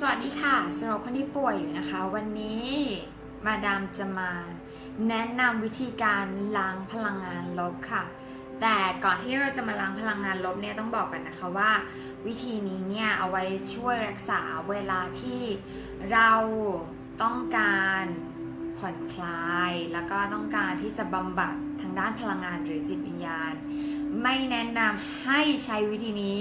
สวัสดีค่ะสำหรับคนที่ป่วยอยู่นะคะ วันนี้มาดามจะมาแนะนำวิธีการล้างพลังงานลบค่ะ แต่ก่อนที่เราจะมาล้างพลังงานลบเนี่ยต้องบอกกันนะคะว่า วิธีนี้เนี่ยเอาไว้ช่วยรักษาเวลาที่เราต้องการผ่อนคลาย แล้วก็ต้องการที่จะบำบัดทางด้านพลังงานหรือจิตวิญญาณ ไม่แนะนำให้ใช้วิธีนี้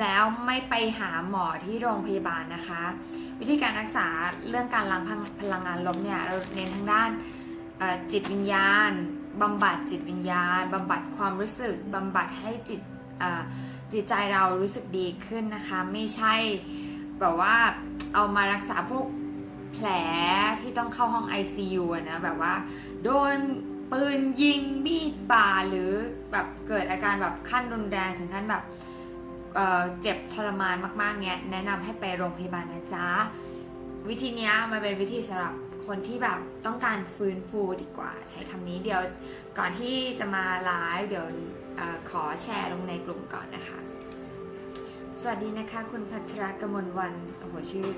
แล้วไม่ไปหาหมอที่โรงพยาบาลนะคะ วิธีการรักษาเรื่องการล้างพลังงานลบเนี่ยเราเน้นทางด้านจิตวิญญาณบำบัดจิตวิญญาณบำบัดความรู้สึกบำบัดให้จิตจิตใจเรารู้สึกดีขึ้นนะคะ ไม่ใช่แบบว่าเอามารักษาพวกแผลที่ต้องเข้าห้อง ICU นะแบบว่าโดนปืนยิงมีดบาดหรือแบบเกิดอาการแบบขั้นรุนแรงถึงขั้นแบบ เจ็บทรมานมากๆเนี้ยแนะนำให้ไปโรงพยาบาลนะจ๊ะ วิธีนี้มันเป็นวิธีสำหรับคนที่แบบต้องการฟื้นฟูดีกว่า ใช้คำนี้เดี๋ยวก่อนที่จะมาไลฟ์เดี๋ยวออขอแชร์ลงในกลุ่มก่อนนะคะ สวัสดีนะคะ คุณพัทรกมลวันโอ้โหชื่อ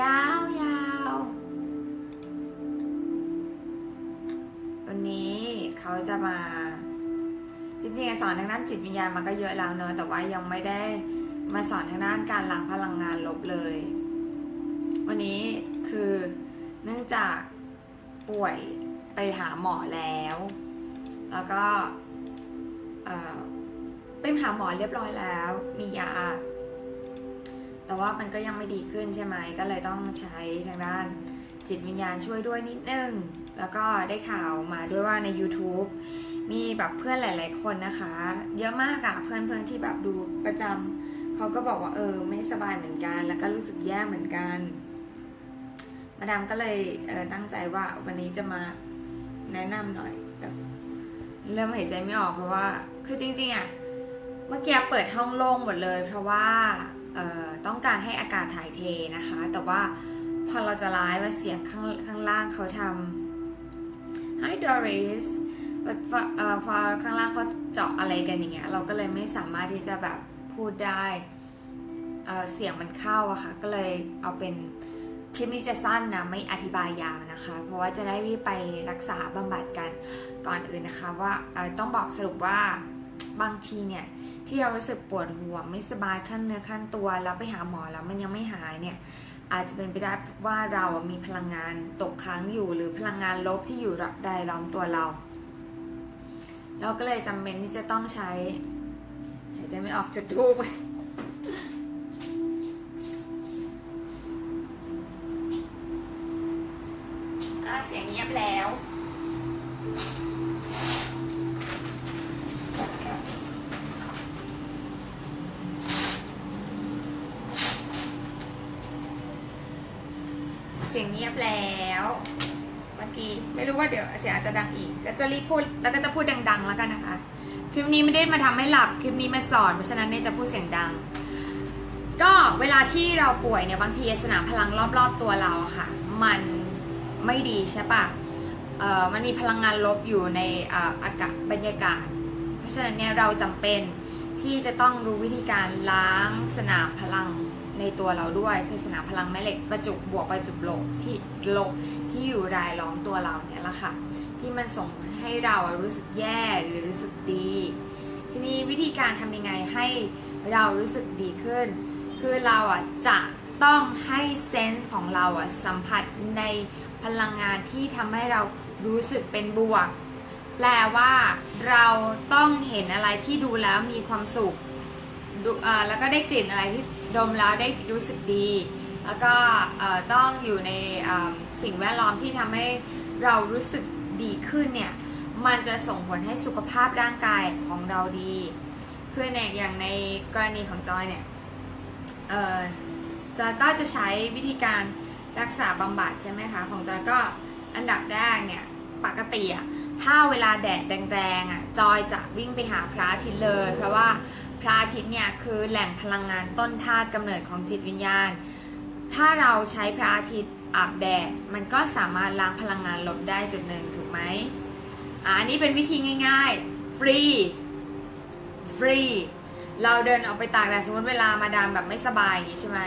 ยาวยาววันนี้เขาจะมา จริงๆสอนทางด้านจิตวิญญาณมันก็เยอะแล้วเนอะแต่ว่ายังไม่ได้มาสอนทางด้านการล้างพลังงานลบเลย วันนี้คือเนื่องจากป่วยไปหาหมอแล้ว แล้วก็ไปหาหมอเรียบร้อยแล้ว มียา แต่ว่ามันก็ยังไม่ดีขึ้นใช่ไหมก็เลยต้องใช้ทางด้านจิตวิญญาณช่วยด้วยนิดนึง แล้วก็ได้ข่าวมาด้วยว่าใน YouTube มีแบบเพื่อนหลาย ๆ คนนะคะ เยอะมากอะเพื่อนเพื่อนๆที่แบบดูประจำเขาก็บอกว่าเออ ไม่สบายเหมือนกัน แล้วก็รู้สึกแย่เหมือนกัน มาดามก็เลยเออตั้งใจว่าวันนี้จะมาแนะนำหน่อยแบบเริ่มหายใจไม่ออกเพราะว่า คือจริง ๆอะเมื่อกี้เปิดห้องโล่งหมดเลย เพราะว่าเออต้องการให้อากาศถ่ายเทนะคะ แต่ว่าพอเราจะไลฟ์มาเสียงข้างข้างล่างเขาทำ Hi Doris พออข้างล่างเขาเจาะอะไรกันอย่างเงี้ย เราก็เลยไม่สามารถที่จะแบบพูดได้เเสียงมันเข้าอะค่ะ ก็เลยเอาเป็นคลิปนี้จะสั้นนะไม่อธิบายยาวนะคะ เพราะว่าจะได้รีบไปรักษาบำบัดกันก่อนอื่นนะคะ ว่าต้องบอกสรุปว่าบางทีเนี่ยที่เรารู้สึกปวดหัวไม่สบายขั้นเนื้อขั้นตัวแล้วไปหาหมอแล้วมันยังไม่หายเนี่ยอาจจะเป็นไปได้ว่าเรามีพลังงานตกค้างอยู่หรือพลังงานลบที่อยู่รายล้อมตัวเรา เราก็เลยจำเป็นที่จะต้องใช้หายใจไม่ออกจุดทูบ ไม่รู้ว่าเดี๋ยวเสียงอาจจะดังอีก ก็จะรีบพูดแล้วก็จะพูดดัง ๆ แล้วกันนะคะ คลิปนี้ไม่ได้มาทำให้หลับ คลิปนี้มาสอน เพราะฉะนั้นเนี่ยจะพูดเสียงดัง ก็เวลาที่เราป่วยเนี่ยบางทีสนามพลังรอบๆตัวเราค่ะ มันไม่ดีใช่ปะเอ่อมันมีพลังงานลบอยู่ในอออากาศบรรยากาศ เพราะฉะนั้นเนี่ยเราจำเป็นที่จะต้องรู้วิธีการล้างสนามพลังในตัวเราด้วย คือสนามพลังแม่เหล็กประจุบวกประจุลบที่ลบ ที่อยู่รายล้อมตัวเราเนี่ยแหละค่ะ ที่มันส่งผลให้เรารู้สึกแย่หรือรู้สึกดี ทีนี้วิธีการทำยังไงให้เรารู้สึกดีขึ้น คือเราอะจะต้องให้เซนส์ของเราอะสัมผัสในพลังงานที่ทำให้เรารู้สึกเป็นบวก แปลว่าเราต้องเห็นอะไรที่ดูแล้วมีความสุขแล้วก็ได้กลิ่นอะไรที่ดมแล้วได้รู้สึกดี แล้วก็ต้องอยู่ใน สิ่งแวดล้อมที่ทำให้เรารู้สึกดีขึ้นเนี่ย มันจะส่งผลให้สุขภาพร่างกายของเราดีคือเนี่ยอย่างในกรณีของจอยเนี่ยเอ่อจอยก็จะใช้วิธีการรักษาบำบัดใช่ไหมคะ ของจอยก็อันดับแรกเนี่ยปกติอะถ้าเวลาแดดแรงๆอะจอยจะวิ่งไปหาพระอาทิตย์เลย เพราะว่าพระอาทิตย์เนี่ยคือแหล่งพลังงานต้นธาตุกำเนิดของจิตวิญญาณ ถ้าเราใช้พระอาทิตย์ อาบแดดมันก็สามารถล้างพลังงานลบได้จุดหนึ่งถูกไหมอะอันนี้เป็นวิธีง่ายๆ ฟรี ฟรี เราเดินออกไปตากแดดสมมติเวลามาดามแบบไม่สบายอย่างนี้ใช่ไหม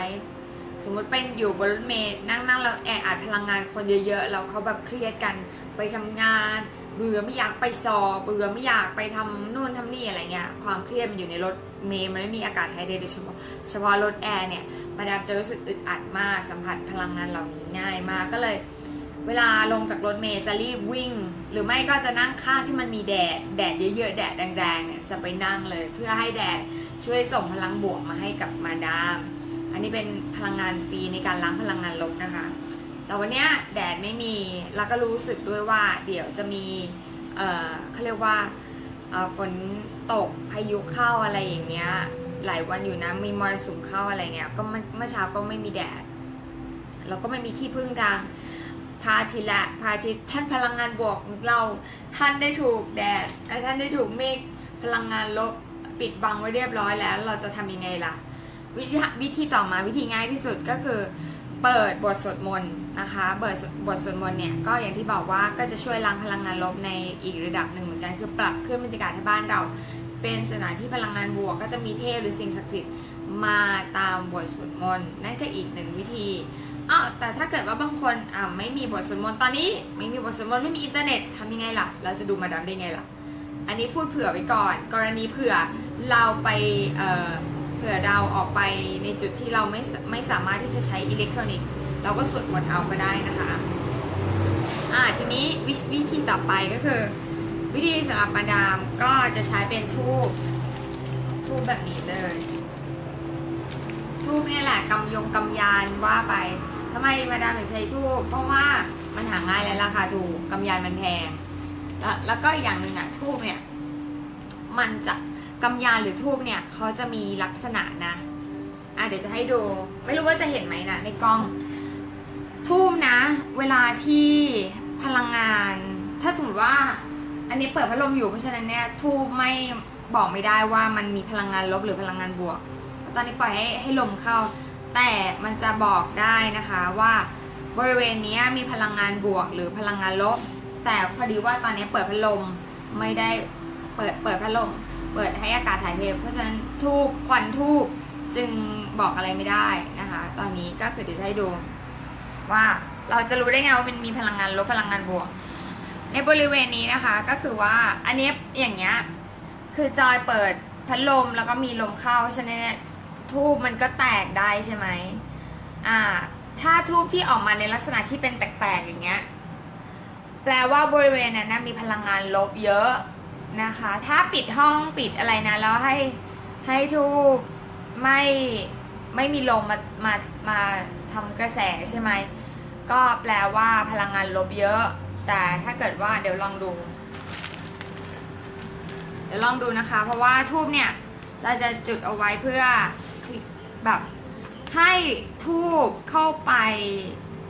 สมมติเป็นอยู่บนรถเมล์นั่งนั่งแล้วแออัดพลังงานคนเยอะๆแล้วเขาแบบเครียดกันไปทำงาน เบื่อไม่อยากไปสอบเบื่อไม่อยากไปทำนู่นทำนี่อะไรเงี้ยความเครียดมันอยู่ในรถ เมล์มันไม่มีอากาศถ่ายเทโดยเฉพาะเฉพาะรถแอร์เนี่ยมาดามจะรู้สึกอึดอัดมากสัมผัสพลังงานเหล่านี้ง่ายมากก็เลย เวลาลงจากรถเมล์จะรีบวิ่ง หรือไม่ก็จะนั่งข้างที่มันมีแดดแดดเยอะๆแดดแดงๆเนี่ยจะไปนั่งเลย เพื่อให้แดดช่วยส่งพลังบวกมาให้กับมาดาม อันนี้เป็นพลังงานฟรีในการล้างพลังงานลบนะคะ แต่วันเนี้ยแดดไม่มีแล้วก็รู้สึกด้วยว่าเดี๋ยวจะมีเอ่อเขาเรียกว่า ฝนตกพายุเข้าอะไรอย่างเงี้ยหลายวันอยู่นะมีมรสุมเข้าอะไรเงี้ยก็เมื่อเมื่อเช้าก็ไม่มีแดดแล้วก็ไม่มีที่พึ่งทางพระอาทิตย์ละพระอาทิตย์ท่านพลังงานบวกเราท่านได้ถูกแดดท่านได้ถูกเมฆพลังงานลบปิดบังไว้เรียบร้อยแล้ว เราจะทำยังไงล่ะ วิธีวิธีต่อมาวิธีง่ายที่สุดก็คือ เปิดบทสวดมนต์ นะคะบทสวดมนต์เนี่ยก็อย่างที่บอกว่าก็จะช่วยล้างพลังงานลบในอีกระดับหนึ่งเหมือนกันคือปรับขึ้นบรรยากาศให้บ้านเรา เป็นสถานที่พลังงานบวก ก็จะมีเทพหรือสิ่งศักดิ์สิทธิ์มาตามบทสวดมนต์นั่นก็อีกหนึ่งวิธีอ้าวแต่ถ้าเกิดว่าบางคนอ่าไม่มีบทสวดมนต์ตอนนี้ ไม่มีบทสวดมนต์ไม่มีอินเทอร์เน็ตทำยังไงล่ะ เราจะดูมาดามได้ไงล่ะ อันนี้พูดเผื่อไว้ก่อน กรณีเผื่อเราไปเอ่อเผื่อเราออกไปในจุดที่เราไม่ไม่สามารถที่จะใช้อิเล็กทรอนิกส์ เราก็สวดมนต์เอาก็ได้นะคะอ่าทีนี้ววิธีต่อไปก็คือ วิธีสำหรับมาดามก็จะใช้เป็นทูบทูบแบบนี้เลยทูบเนี่ยแหละกำยงกำยานว่าไปทำไมมาดามถึงใช้ทูบเพราะว่ามันหาง่ายและราคาถูกกำยานมันแพงแล้วแล้วก็อย่างหนึ่งอะทูบเนี่ย มันจะกำยานหรือทูบเนี่ยเขาจะมีลักษณะนะอะเดี๋ยวจะให้ดู ไม่รู้ว่าจะเห็นไหมนะในกล้อง ทูบนะ เวลาที่พลังงาน ถ้าสมมติว่าอันนี้เปิดพัดลมอยู่เพราะฉะนั้นเนี่ยทูบไม่บอกไม่ได้ว่ามันมีพลังงานลบหรือพลังงานบวก ตอนนี้ปล่อยให้ให้ลมเข้า แต่มันจะบอกได้นะคะว่าบริเวณนี้มีพลังงานบวกหรือพลังงานลบ แต่พอดีว่าตอนนี้เปิดพัดลมไม่ได้เปิดเปิดพัดลมเปิดให้อากาศถ่ายเทเพราะฉะนั้นทูบควันทูบจึงบอกอะไรไม่ได้นะคะ ตอนนี้ก็คือเดี๋ยวจะให้ดู ว่าเราจะรู้ได้ไงว่ามันมีพลังงานลบพลังงานบวก ในบริเวณนี้นะคะก็คือว่าอันนี้อย่างเงี้ยคือจอยเปิดพัดลมแล้วก็มีลมเข้าฉะนั้นทูบมันก็แตกได้ใช่ไหมอ่า ถ้าทูบที่ออกมาในลักษณะที่เป็นแตกๆอย่างเงี้ยแปลว่าบริเวณนั้นนะมีพลังงานลบเยอะนะคะ ถ้าปิดห้องปิดอะไรนะแล้วให้ให้ทูบไม่ไม่มีลมมามา มาทำกระแสใช่ไหม ก็แปลว่าพลังงานลบเยอะ แต่ถ้าเกิดว่าเดี๋ยวลองดู เดี๋ยวลองดูนะคะ เพราะว่าทูบเนี่ยเราจะจุดเอาไว้เพื่อแบบให้ทูบเข้าไป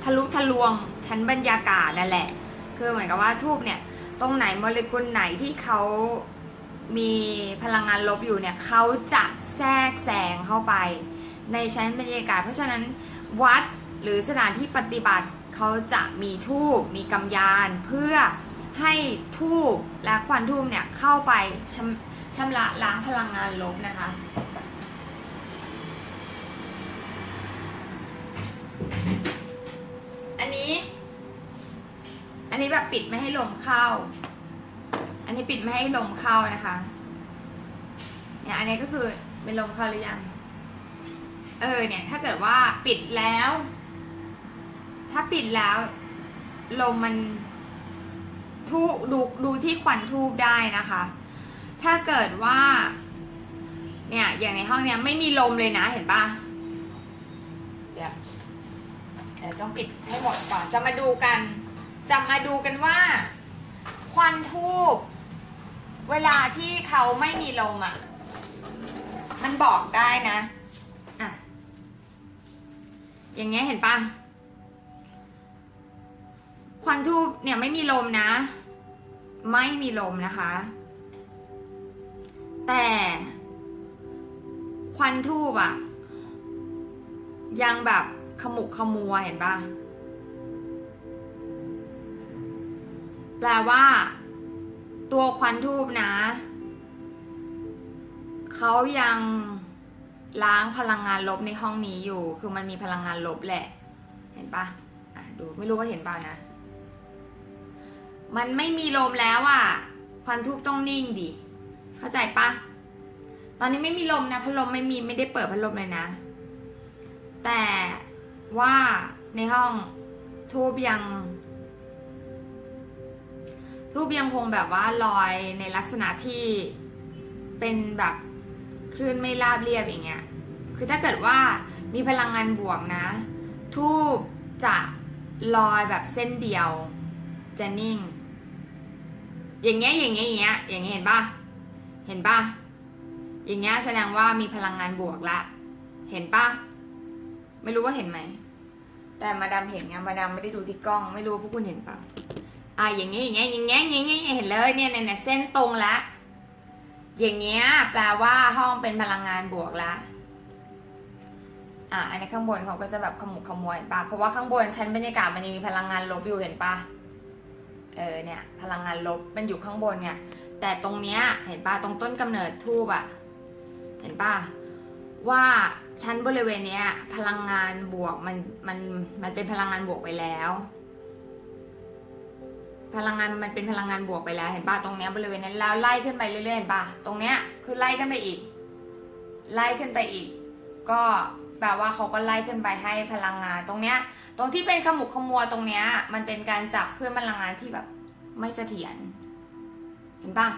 ทะลุทะลวงชั้นบรรยากาศนั่นแหละ คือเหมือนกับว่าทูบเนี่ย ตรงไหนโมเลกุลไหนที่เขามีพลังงานลบอยู่เนี่ยเขาจะแทรกแซงเข้าไป ในชั้นบรรยากาศ เพราะฉะนั้นวัดหรือสถานที่ปฏิบัติเขาจะมีทูบมีกำยาน เพื่อให้ทูบและควันทูบเนี่ยเข้าไปชำชำระล้างพลังงานลบนะคะอันนี้ อันนี้แบบปิดไม่ให้ลมเข้า อันนี้ปิดไม่ให้ลมเข้านะคะ เนี่ยอันนี้ก็คือเป็นลมเข้าหรือยัง เออเนี่ย ถ้าเกิดว่าปิดแล้ว ถ้าปิดแล้ว ลมมันทูบดูดูที่ควันทูบได้นะคะ ถ้าเกิดว่า เนี่ย อย่างในห้องเนี้ยไม่มีลมเลยนะเห็นปะเดี๋ยวเดี๋ยวต้องปิดให้หมดก่อนจะมาดูกัน จะมาดูกันว่า ควันทูบเวลาที่เขาไม่มีลมอะ มันบอกได้นะ อย่างเงี้ยเห็นปะควันทูบเนี่ยไม่มีลมนะ ไม่มีลมนะคะ แต่ควันทูบอะยังแบบขมุกขมัวเห็นปะแปลว่า ตัวควันทูบนะ เขายัง ล้างพลังงานลบในห้องนี้อยู่ คือมันมีพลังงานลบแหละ เห็นปะอะดูไม่รู้ว่าเห็นเปล่านะ มันไม่มีลมแล้วอะ ควันทูบต้องนิ่งดิ เข้าใจปะ ตอนนี้ไม่มีลมนะพัดลมไม่มีไม่ได้เปิดพัดลมเลยนะ แต่ว่าในห้องทูบยัง ทูบยังคงแบบว่าลอยในลักษณะที่เป็นแบบ คลื่นไม่ราบเรียบอย่างเงี้ย คือถ้าเกิดว่ามีพลังงานบวกนะ ทูบจะลอยแบบเส้นเดียว จะนิ่ง อย่างเงี้ยอย่างเงี้ยอย่างเงี้ยอย่างเงี้ยเห็นปะเห็นปะอย่างเงี้ยแสดงว่ามีพลังงานบวกละ เห็นปะไม่รู้ว่าเห็นไหม แต่มาดามเห็นไงมาดามไม่ได้ดูที่กล้อง ไม่รู้ว่าพวกคุณเห็นปล่าอะอย่างเงี้ยอย่างเงี้ยอย่างเงี้ยอย่างเงี้ยเห็นเลยเนี่ยเนี่ยเนี่ยเส้นตรงละ อย่างเงี้ยแปลว่าห้องเป็นพลังงานบวกละอะอันนี้ข้างบนเขาก็จะแบบขมุกขมวเห็นปะเพราะว่าข้างบนชั้นบรรยากาศมันยังมีพลังงานลบอยู่เห็นปะเออเนี่ยพลังงานลบมันอยู่ข้างบนไงแต่ตรงเนี้ยเห็นปะตรงต้นกำเนิดทูบอะเห็นปะว่าชั้นบริเวณเนี้ยพลังงานบวกมันมันมันเป็นพลังงานบวกไปแล้ว พลังงานมันเป็นพลังงานบวกไปแล้วเห็นปะตรงเนี้ยบริเวณนั้นแล้วไล่ขึ้นไปเรื่อยๆเห็นปะตรงเนี้ยคือไล่ขึ้นไปอีก ไล่ขึ้นไปอีก ก็แปลว่าเขาก็ไล่ขึ้นไปให้พลังงาน ตรงเนี้ย ตรงที่เป็นขมุกขมัวตรงเนี้ย มันเป็นการจับเคลื่อนพลังงานที่แบบไม่เสถียรเห็นปะ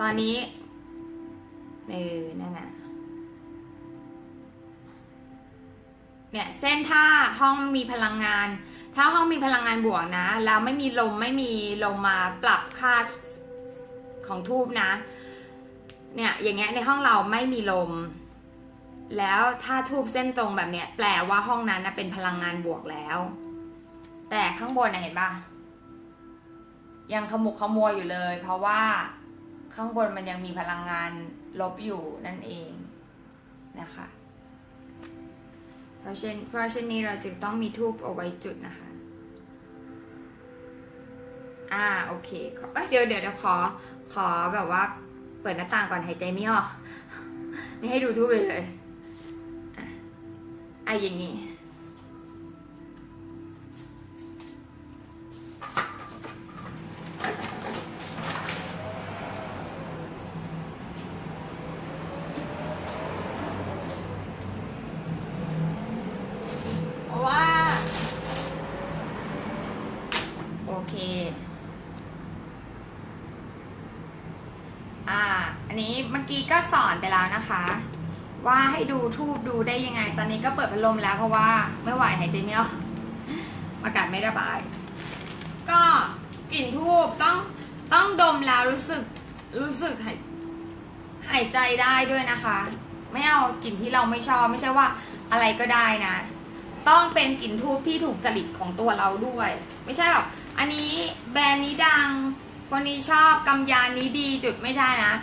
ตอนนี้เออนั่นน่ะเนี่ยเส้นถ้าห้องมีพลังงาน ถ้าห้องมีพลังงานบวกนะ แล้วไม่มีลมไม่มีลมมาปรับค่าของทูบนะ เนี่ยอย่างเงี้ยในห้องเราไม่มีลม แล้วถ้าทูบเส้นตรงแบบเนี้ยแปลว่าห้องนั้นนะเป็นพลังงานบวกแล้ว แต่ข้างบนนะเห็นปะยังขมุกขมัวอยู่เลย เพราะว่าข้างบนมันยังมีพลังงานลบอยู่นั่นเองนะคะ เพราะเช่นเพราะเช่นนี้เราจึงต้องมีทูบเอาไว้จุดนะคะ อ่าโอเคเดี๋ยวเดี๋ยวเดี๋ยวขอขอแบบว่าเปิดหน้าต่างก่อนหายใจไม่ออก นี่ให้ดูทูบไปเลยอะอะอย่างงี้ สอนไปแล้วนะคะ ว่าให้ดูทูบดูได้ยังไง ตอนนี้ก็เปิดพัดลมแล้วเพราะว่าไม่ไหวหายใจไม่ออกอากาศไม่ระบาย ก็กลิ่นทูบต้องต้องดมแล้วรู้สึกรู้สึกหายหายใจได้ด้วยนะคะ ไม่เอากลิ่นที่เราไม่ชอบไม่ใช่ว่าอะไรก็ได้นะ ต้องเป็นกลิ่นทูบที่ถูกจริตของตัวเราด้วย ไม่ใช่แบบอันนี้แบรนด์นี้ดังคนนี้ชอบกำยานนี้ดีจุดไม่ใช่นะ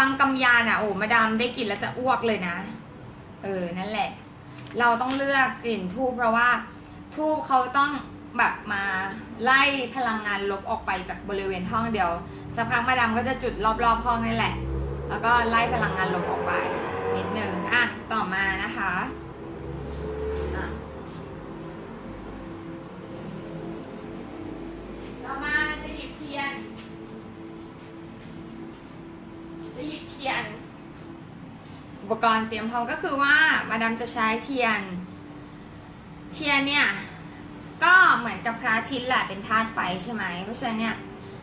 บางกำยานอะโอ้มาดามได้กลิ่นแล้วจะอ้วกเลยนะ เออ นั่นแหละ เราต้องเลือกกลิ่นทูบเพราะว่าทูบเขาต้องแบบมาไล่พลังงานลบออกไปจากบริเวณห้องเดียวสักพักมาดามก็จะจุดรอบๆห้องนี่แหละ แล้วก็ไล่พลังงานลบออกไปนิดนึงอะต่อมานะคะ ปกรณ์เตรียมพร้อมก็คือว่ามาดามจะใช้เทียน เทียนเนี่ย ก็เหมือนกับพระอาทิตย์แหละเป็นธาตุไฟใช่ไหมเพราะฉะนั้นเนี่ย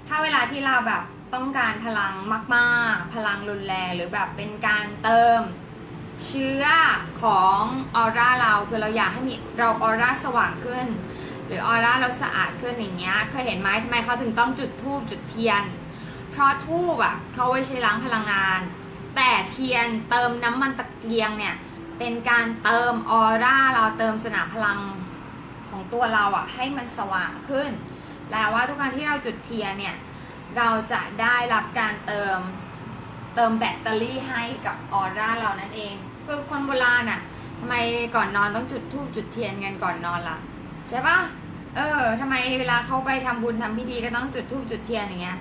ถ้าเวลาที่เราแบบต้องการพลังมากๆ พลังรุนแรงหรือแบบเป็นการเติมเชื้อของออร่าเราคือเราอยากให้มีเราออร่าสว่างขึ้น หรือออร่าเราสะอาดขึ้นอย่างเงี้ยเคยเห็นไหมทำไมเขาถึงต้องจุดธูปจุดเทียน เพราะธูปอะเขาไว้ใช้ล้างพลังงาน แต่เทียนเติมน้ำมันตะเกียงเนี่ย เป็นการเติมออร่าเราเติมสนามพลังของตัวเราอะให้มันสว่างขึ้น แปลว่าทุกครั้งที่เราจุดเทียนเนี่ย เราจะได้รับการเติมเติมแบตเตอรี่ให้กับออร่าเรานั่นเอง คือคนโบราณอะทำไมก่อนนอนต้องจุดธูปจุดเทียนกันก่อนนอนล่ะ ใช่ปะเออทำไมเวลาเขาไปทำบุญทำพิธีก็ต้องจุดธูปจุดเทียนอย่างเงี้ย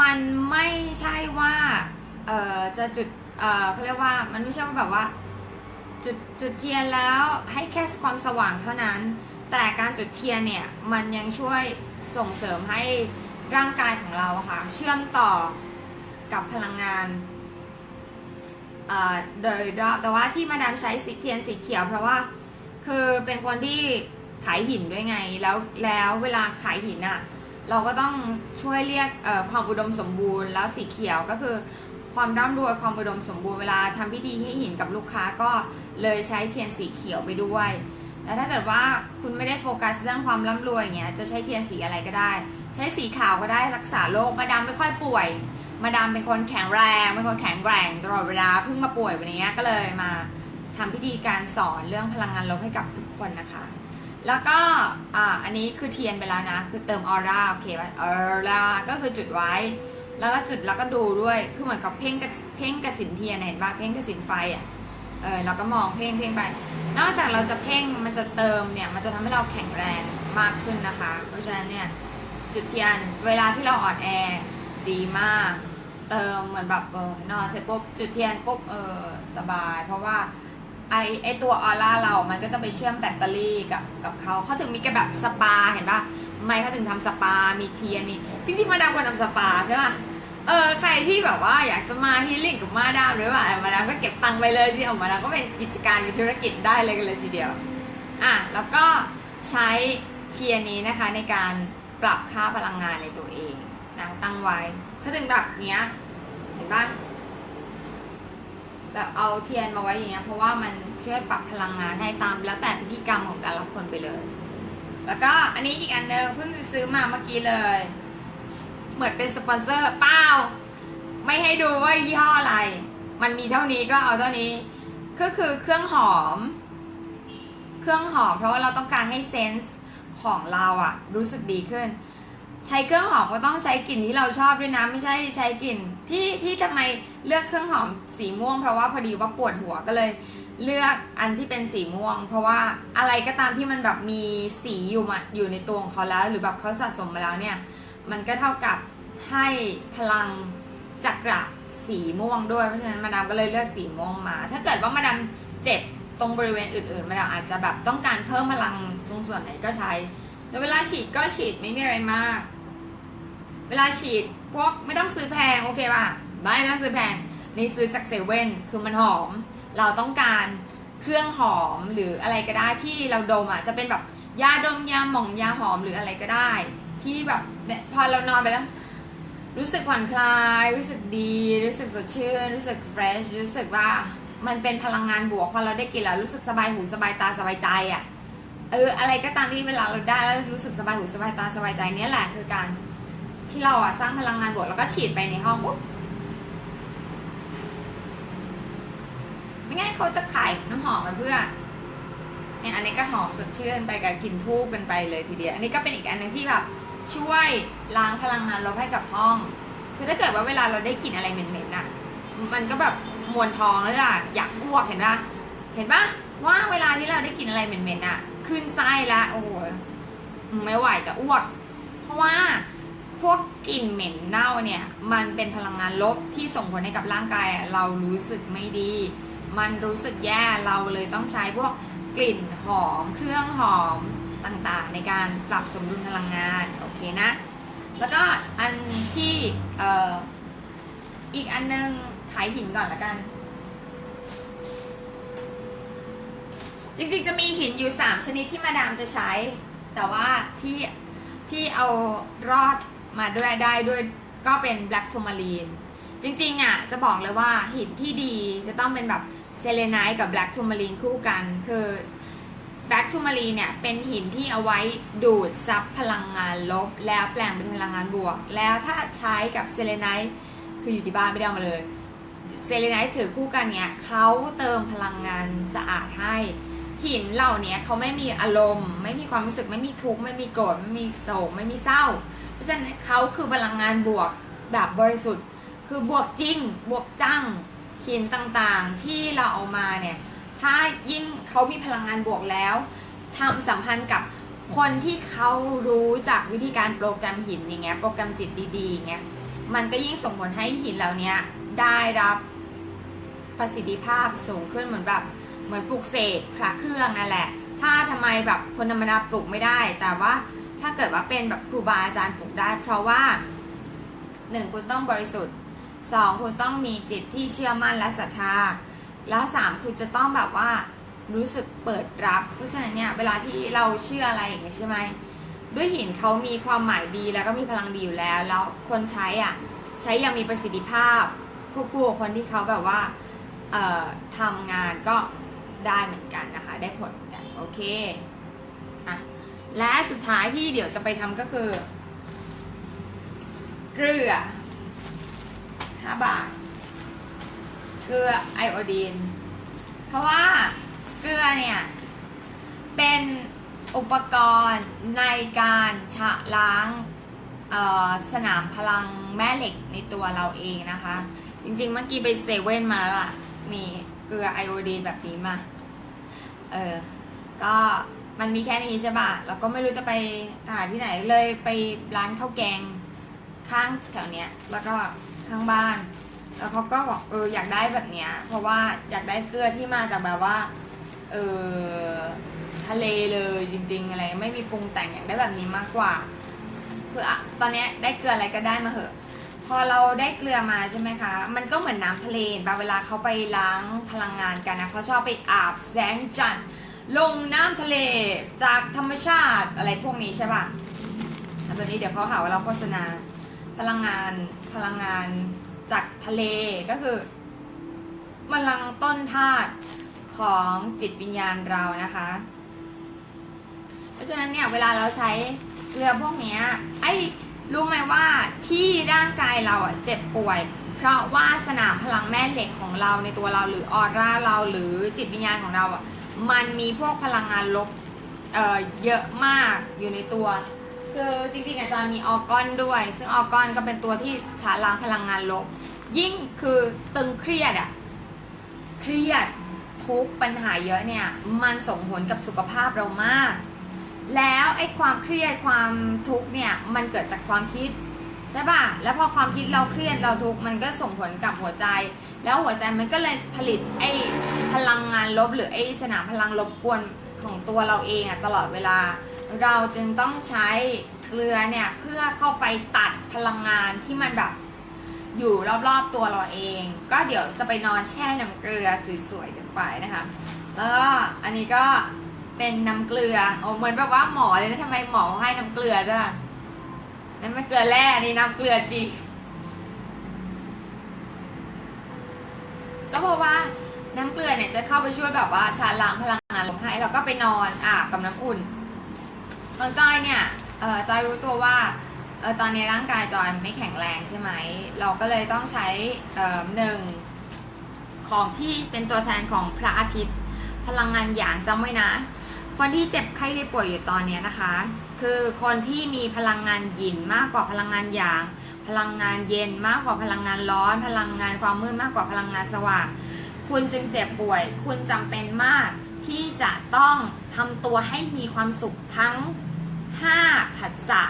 มันไม่ใช่ว่า เออจะจุดเออเขาเรียกว่ามันไม่ใช่ว่าแบบว่า จุดจุดเทียนแล้วให้แค่ความสว่างเท่านั้น แต่การจุดเทียนเนี่ยมันยังช่วยส่งเสริมให้ร่างกายของเราค่ะ เชื่อมต่อกับพลังงานโดยรอบแต่ว่าที่มาดามใช้สีเทียนสีเขียว เพราะว่าคือเป็นคนที่ขายหินด้วยไงแล้วแล้วเวลาขายหินอะเราก็ต้องช่วยเรียกความอุดมสมบูรณ์แล้วสีเขียวก็คือ ความร่ำรวยความอุดมสมบูรณ์เวลาทำพิธีให้หินกับลูกค้าก็เลยใช้เทียนสีเขียวไปด้วยแล้วถ้าเกิดว่าคุณไม่ได้โฟกัสเรื่องความร่ำรวยอย่างเงี้ยจะใช้เทียนสีอะไรก็ได้ ใช้สีขาวก็ได้รักษาโรคมาดามไม่ค่อยป่วย มาดามเป็นคนแข็งแรงเป็นคนแข็งแกร่งตลอดเวลาเพิ่งมาป่วยวันนี้ก็เลยมาทำพิธีการสอนเรื่องพลังงานลบให้กับทุกคนนะคะ แล้วก็อ่าอันนี้คือเทียนไปแล้วนะ คือเติมออร่าโอเคป่ะออร่าก็คือจุดไว้ แล้วก็จุดแล้วก็ดูด้วย คือเหมือนกับเพ่งกับเพ่งกระสินเทียนเห็นปะเพ่งกระสินไฟอะ เออเราก็มองเพ่งเพ่งไป นอกจากเราจะเพ่งมันจะเติมเนี่ย มันจะทำให้เราแข็งแรงมากขึ้นนะคะ เพราะฉะนั้นเนี่ยจุดเทียนเวลาที่เราอ่อนแอดีมาก เติมเหมือนแบบเออนอนเสร็จปุ๊บจุดเทียนปุ๊บเออสบาย เพราะว่าไอไอตัวออร่าเรา มันก็จะไปเชื่อมแบตเตอรี่กับกับเขาเขาถึงมีกันแบบสปาเห็นปะ ไมเขาถึงทำสปา มีเทียนมีจริงๆมาดามควรทำสปาใช่ปะเออใครที่แบบว่าอยากจะมาฮีลิ่งกับมาดามหรือว่ามาดามก็เก็บตังค์ไปเลยที่เอามาดามก็เป็นกิจการเป็นธุรกิจได้เลยกันเลยทีเดียวอะแล้วก็ใช้เทียนนี้นะคะในการปรับค่าพลังงานในตัวเองนะตั้งไว้ ถ้าถึงแบบเนี้ยเห็นปะแบบเอาเทียนมาไว้อย่างเงี้ยเพราะว่ามันช่วยปรับพลังงานให้ตามแล้วแต่พิธีกรรมของแต่ละคนไปเลย แล้วก็อันนี้อีกอันหนึงเพิ่งซื้อมาเมื่อกี้เลย เหมือนเป็นสปอนเซอร์เปล่าไม่ให้ดูว่ายี่ห้ออะไร มันมีเท่านี้ก็เอาเท่านี้ ก็คือเครื่องหอม เครื่องหอม เพราะว่าเราต้องการให้เซนส์ของเราอะรู้สึกดีขึ้น ใช้เครื่องหอมก็ต้องใช้กลิ่นที่เราชอบด้วยนะไม่ใช่ใช้กลิ่นที่ที่ทำไมเลือกเครื่องหอมสีม่วง เพราะว่าพอดีว่าปวดหัวก็เลย เลือกอันที่เป็นสีม่วง เพราะว่าอะไรก็ตามที่มันแบบมีสีอยู่มาอยู่ในตัวของเขาแล้ว หรือแบบเขาสะสมมาแล้วเนี่ย มันก็เท่ากับให้พลังจักระสีม่วงด้วย เพราะฉะนั้นมาดามก็เลยเลือกสีม่วงมา ถ้าเกิดว่ามาดามเจ็บตรงบริเวณอื่นๆมาดามอาจจะแบบต้องการเพิ่มพลังตรงส่วนไหนก็ใช้แล้วเวลาฉีดก็ฉีดไม่มีอะไรมาก เวลาฉีดพวกไม่ต้องซื้อแพงโอเคป่ะไม่ต้องซื้อแพงนี่ซื้อจากเซเว่นคือมันหอม เราต้องการเครื่องหอมหรืออะไรก็ได้ที่เราดมอะจะเป็นแบบยาดมยาหม่องยาหอมหรืออะไรก็ได้ ที่แบบพอเรานอนไปแล้ว รู้สึกผ่อนคลาย รู้สึกดี รู้สึกสดชื่น รู้สึกเฟรชรู้สึกว่ามันเป็นพลังงานบวกพอเราได้กินแล้วรู้สึกสบายหูสบายตาสบายใจอะเอออะไรก็ตามที่เวลาเราได้แล้วรู้สึกสบายหูสบายตาสบายใจเนี้ยแหละคือการที่เราอะสร้างพลังงานบวกแล้วก็ฉีดไปในห้องปุ๊บ ไม่งั้นเขาจะขายน้ำหอมกันเพื่อเนี่ยอันนี้ก็หอมสดชื่นไปกับกลิ่นทูบกันไปเลยทีเดียว อันนี้ก็เป็นอีกอันหนึ่งที่แบบช่วยล้างพลังงานลบให้กับห้อง คือถ้าเกิดว่าเวลาเราได้กลิ่นอะไรเหม็นๆอะ มันก็แบบมวนท้องแล้วอะอยากอ้วกเห็นปะเห็นปะว่าเวลาที่เราได้กลิ่นอะไรเหม็นๆอะขึ้นไส้ละโอ้โหไม่ไหวจะอ้วก เพราะว่าพวกกลิ่นเหม็นเน่าเนี่ย มันเป็นพลังงานลบที่ส่งผลให้กับร่างกายเรารู้สึกไม่ดี มันรู้สึกแย่เราเลยต้องใช้พวกกลิ่นหอม เครื่องหอมต่างๆ ในการปรับสมดุลพลังงานโอเคนะ แล้วก็อันที่อออีกอันนึงขายหินก่อนละกัน จริงๆจะมีหินอยู่ 3 ชนิดที่มาดามจะใช้ แต่ว่าที่ที่เอารอดมาด้วยได้ด้วยก็เป็น black tourmaline จริงๆอะจะบอกเลยว่าหินที่ดีจะต้องเป็นแบบเซเลไนท์กับ black tourmaline คู่กัน คือ black tourmaline เนี่ยเป็นหินที่เอาไว้ดูดซับพลังงานลบ แล้วแปลงเป็นพลังงานบวก แล้วถ้าใช้กับเซเลไนท์คืออยู่ที่บ้านไม่ได้มาเลยเซเลไนท์ถือคู่กันเนี่ยเขาเติมพลังงานสะอาดให้ หินเหล่านี้เขาไม่มีอารมณ์ ไม่มีความรู้สึกไม่มีทุกข์ไม่มีโกรธไม่มีโศกไม่มีเศร้า เพราะฉะนั้นเขาคือพลังงานบวกแบบบริสุทธิ์ คือบวกจริงบวกจังหินต่างๆที่เราเอามาเนี่ยถ้ายิ่งเขามีพลังงานบวกแล้วทำสัมพันธ์กับคนที่เขารู้จากวิธีการโปรแกรมหินอย่างเงี้ยโปรแกรมจิตดีๆอย่างเงี้ยมันก็ยิ่งส่งผลให้หินเหล่านี้ได้รับประสิทธิภาพสูงขึ้นเหมือนแบบเหมือนปลูกเสกพระเครื่องนั่นแหละ ถ้าทำไมแบบคนธรรมดาปลูกไม่ได้ แต่ว่าถ้าเกิดว่าเป็นแบบครูบาอาจารย์ปลูกได้ เพราะว่าหนึ่งคุณต้องบริสุทธิ์ สองคุณต้องมีจิตที่เชื่อมั่นและศรัทธา แล้วสามคุณจะต้องแบบว่ารู้สึกเปิดรับ เพราะฉะนั้นเนี่ยเวลาที่เราเชื่ออะไรอย่างเงี้ยใช่ไหมด้วยหินเขามีความหมายดีแล้วก็มีพลังดีอยู่แล้ว แล้วคนใช้อะใช้อยังมีประสิทธิภาพควบคู่กับคนที่เขาแบบว่าเอ่อทำงานก็ได้เหมือนกันนะคะ ได้ผลเหมือนกันโอเคอะและสุดท้ายที่เดี๋ยวจะไปทำก็คือ เกลือ 5 บาท เกลือไอโอดีน เพราะว่าเกลือเนี่ย เป็นอุปกรณ์ในการชะล้างสนามพลังแม่เหล็กในตัวเราเองนะคะ จริงๆเมื่อกี้ไปเซเว่นมาแล้วล่ะมีเกลือไอโอดีนแบบนี้มา เออ ก็มันมีแค่นี้ใช่ปะแล้วก็ไม่รู้จะไปหาที่ไหนเลยไปร้านข้าวแกงข้างแถวเนี้ย แล้วก็ ข้างบ้าน แล้วเขาก็บอกเอออยากได้แบบเนี้ย เพราะว่าอยากได้เกลือที่มาจากแบบว่าเออทะเลเลยจริง ๆ อะไรไม่มีปรุงแต่งอยากได้แบบนี้มากกว่าเพื่อตอนนี้ได้เกลืออะไรก็ได้มาเหอะ พอเราได้เกลือมาใช่ไหมคะ มันก็เหมือนน้ำทะเลเห็นปะเวลาเขาไปล้างพลังงานกันนะเขาชอบไปอาบแสงจันทร์ลงน้ำทะเลจากธรรมชาติอะไรพวกนี้ใช่ปะแล้วแบบนี้เดี๋ยวเขาหาว่าเราโฆษณา พลังงานพลังงานจากทะเลก็คือพลังต้นธาตุของจิตวิญญาณเรานะคะ เพราะฉะนั้นเนี่ยเวลาเราใช้เกลือพวกนี้ไอ้รู้ไหมว่าที่ร่างกายเราอะเจ็บป่วย เพราะว่าสนามพลังแม่เหล็กของเราในตัวเราหรือออร่าเราหรือจิตวิญญาณของเราอะมันมีพวกพลังงานลบเออเยอะมากอยู่ในตัว คือจริงๆอาจารย์มีออกอนด้วย ซึ่งออกอนก็เป็นตัวที่ชาร์จล้างพลังงานลบ ยิ่งคือตึงเครียดอะเครียดทุกปัญหาเยอะเนี่ยมันส่งผลกับสุขภาพเรามาก แล้วไอ้ความเครียดความทุกเนี่ยมันเกิดจากความคิดใช่ป่ะแล้วพอความคิดเราเครียดเราทุกมันก็ส่งผลกับหัวใจ แล้วหัวใจมันก็เลยผลิตไอ้พลังงานลบ หรือไอ้สนามพลังลบกวนของตัวเราเองอะตลอดเวลา เราจึงต้องใช้เกลือเนี่ยเพื่อเข้าไปตัดพลังงานที่มันแบบอยู่รอบๆตัวเราเอง ก็เดี๋ยวจะไปนอนแช่น้ำเกลือสวยๆกันไปนะคะ แล้วก็อันนี้ก็เป็นน้ำเกลือโอ้เหมือนแบบว่าหมอเลยนะทำไมหมอให้น้ำเกลือจ้ะนั่นไม่เกลือแร่อันนี่น้ำเกลือจริงก็เพราะว่าน้ำเกลือเนี่ยจะเข้าไปช่วยแบบว่าชาร์จล้างพลังงานลมให้แล้วก็ไปนอนอาบกับน้ำอุ่น ตอนจอยเนี่ยเออจอยรู้ตัวว่าเออตอนนี้ร่างกายจอยไม่แข็งแรงใช่ไหม เราก็เลยต้องใช้เออหนึ่งของที่เป็นตัวแทนของพระอาทิตย์ พลังงานหยางจำไว้นะ คนที่เจ็บไข้ได้ป่วยอยู่ตอนนี้นะคะ คือคนที่มีพลังงานหยินมากกว่าพลังงานหยาง พลังงานเย็นมากกว่าพลังงานร้อน พลังงานความมืดมากกว่าพลังงานสว่างคุณจึงเจ็บป่วย คุณจำเป็นมากที่จะต้องทำตัวให้มีความสุขทั้ง 5ผัสสะ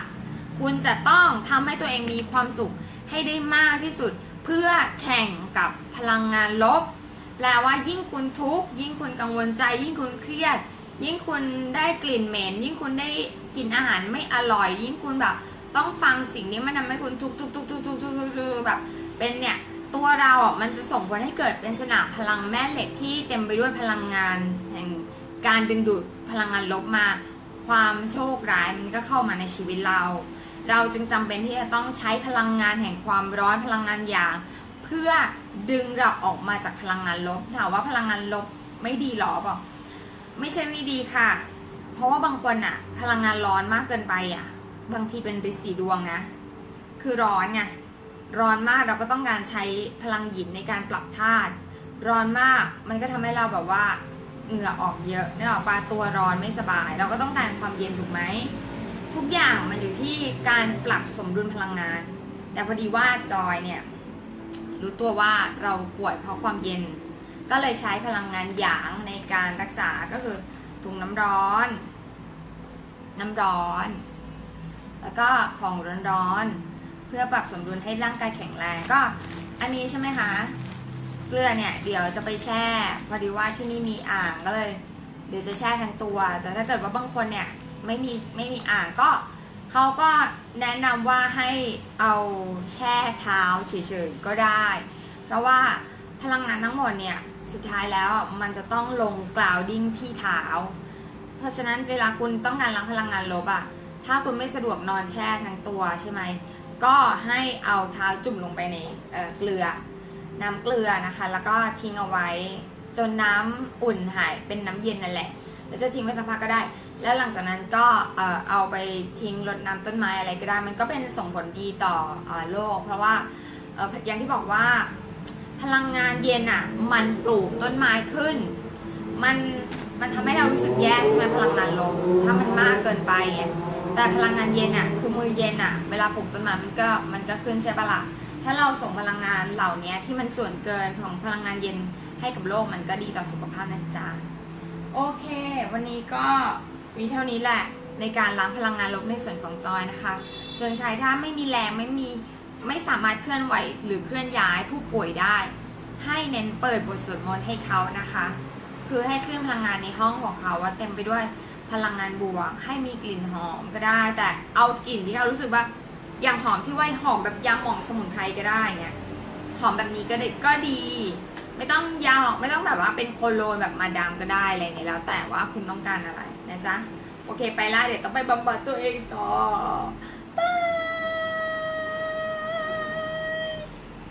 คุณจะต้องทำให้ตัวเองมีความสุขให้ได้มากที่สุด เพื่อแข่งกับพลังงานลบ แปลว่ายิ่งคุณทุกข์ยิ่งคุณกังวลใจ ยิ่งคุณเครียด ยิ่งคุณได้กลิ่นเหม็นยิ่งคุณได้กินอาหารไม่อร่อย ยิ่งคุณแบบ ต้องฟังสิ่งนี้มันทำให้คุณทุกข์ทุกทุกทุกทุกทุกแบบเป็นเนี่ยตัวเราอะมันจะส่งผลให้เกิดเป็นสนามพลังแม่เหล็กที่เต็มไปด้วยพลังงานแห่งการดึงดูดพลังงานลบมา ความโชคร้ายมันก็เข้ามาในชีวิตเรา เราจึงจำเป็นที่จะต้องใช้พลังงานแห่งความร้อนพลังงานหยาง เพื่อดึงเราออกมาจากพลังงานลบถามว่าพลังงานลบไม่ดีหรอบอกไม่ใช่ไม่ดีค่ะ เพราะว่าบางคนอะพลังงานร้อนมากเกินไปอะบางทีเป็นฤทธิ์สีดวงนะ คือร้อนไงร้อนมากเราก็ต้องการใช้พลังหยินในการปรับธาตุร้อนมากมันก็ทำให้เราแบบว่า เหงื่อออกเยอะนี่หรอกปลาตัวร้อนไม่สบาย เราก็ต้องการความเย็นถูกไหม ทุกอย่างมันอยู่ที่การปรับสมดุลพลังงาน แต่พอดีว่าจอยเนี่ย รู้ตัวว่าเราป่วยเพราะความเย็น ก็เลยใช้พลังงานหยางในการรักษาก็คือถุงน้ำร้อน น้ำร้อน แล้วก็ของร้อนๆเพื่อปรับสมดุลให้ร่างกายแข็งแรงก็อันนี้ใช่ไหมคะ เกลือเนี่ยเดี๋ยวจะไปแช่พอดีว่าที่นี่มีอ่างก็เลย เดี๋ยวจะแช่ทั้งตัว แต่ถ้าเกิดว่าบางคนเนี่ยไม่มีไม่มีอ่างก็เขาก็แนะนำว่าให้เอาแช่เท้าเฉยๆก็ได้ เพราะว่าพลังงานทั้งหมดเนี่ยสุดท้ายแล้วมันจะต้องลงกราวดิ้งที่เท้า เพราะฉะนั้นเวลาคุณต้องการล้างพลังงานลบอะถ้าคุณไม่สะดวกนอนแช่ทั้งตัวใช่ไหมก็ให้เอาเท้าจุ่มลงไปในเเกลือ น้ำเกลือนะคะ แล้วก็ทิ้งเอาไว้ จนน้ำอุ่นหายเป็นน้ำเย็นนั่นแหละแล้วจะทิ้งไว้สักพักก็ได้ แล้วหลังจากนั้นก็เอาไปทิ้งรดน้ำต้นไม้อะไรก็ได้ มันก็เป็นส่งผลดีต่ออโลก เพราะว่าเอ่ออย่างที่บอกว่าพลังงานเย็นอะ มันปลูกต้นไม้ขึ้น มันมันทำให้เรารู้สึกแย่ใช่ไหมพลังงานลบถ้ามันมากเกินไปแต่พลังงานเย็นอะคือมือเย็นอะ เวลาปลูกต้นไม้มันก็มันก็ขึ้นใช่ปะล่ะ ถ้าเราส่งพลังงานเหล่านี้ที่มันส่วนเกินของพลังงานเย็นให้กับโลกมันก็ดีต่อสุขภาพนะจ๊ะโอเค วันนี้ก็มีเท่านี้แหละในการล้างพลังงานลบในส่วนของจอยนะคะ ส่วนใครถ้าไม่มีแรงไม่มีไม่สามารถเคลื่อนไหวหรือเคลื่อนย้ายผู้ป่วยได้ ให้เน้นเปิดบทสวดมนต์ให้เขานะคะ คือให้เคลื่อนพลังงานในห้องของเขาว่าเต็มไปด้วยพลังงานบวก ให้มีกลิ่นหอมก็ได้ แต่เอากลิ่นที่เขารู้สึกว่า อย่างหอมที่ว่าหอมแบบยาหม่องสมุนไพรก็ได้เนี่ยหอมแบบนี้ก็ได้ก็ดี ไม่ต้องยาวไม่ต้องแบบว่าเป็นโคโลนแบบมาดามก็ได้อะไรเนี่ยแล้ว แต่ว่าคุณต้องการอะไรนะจ๊ะโอเคไปละเดี๋ยวต้องไปบำบัดตัวเองต่อ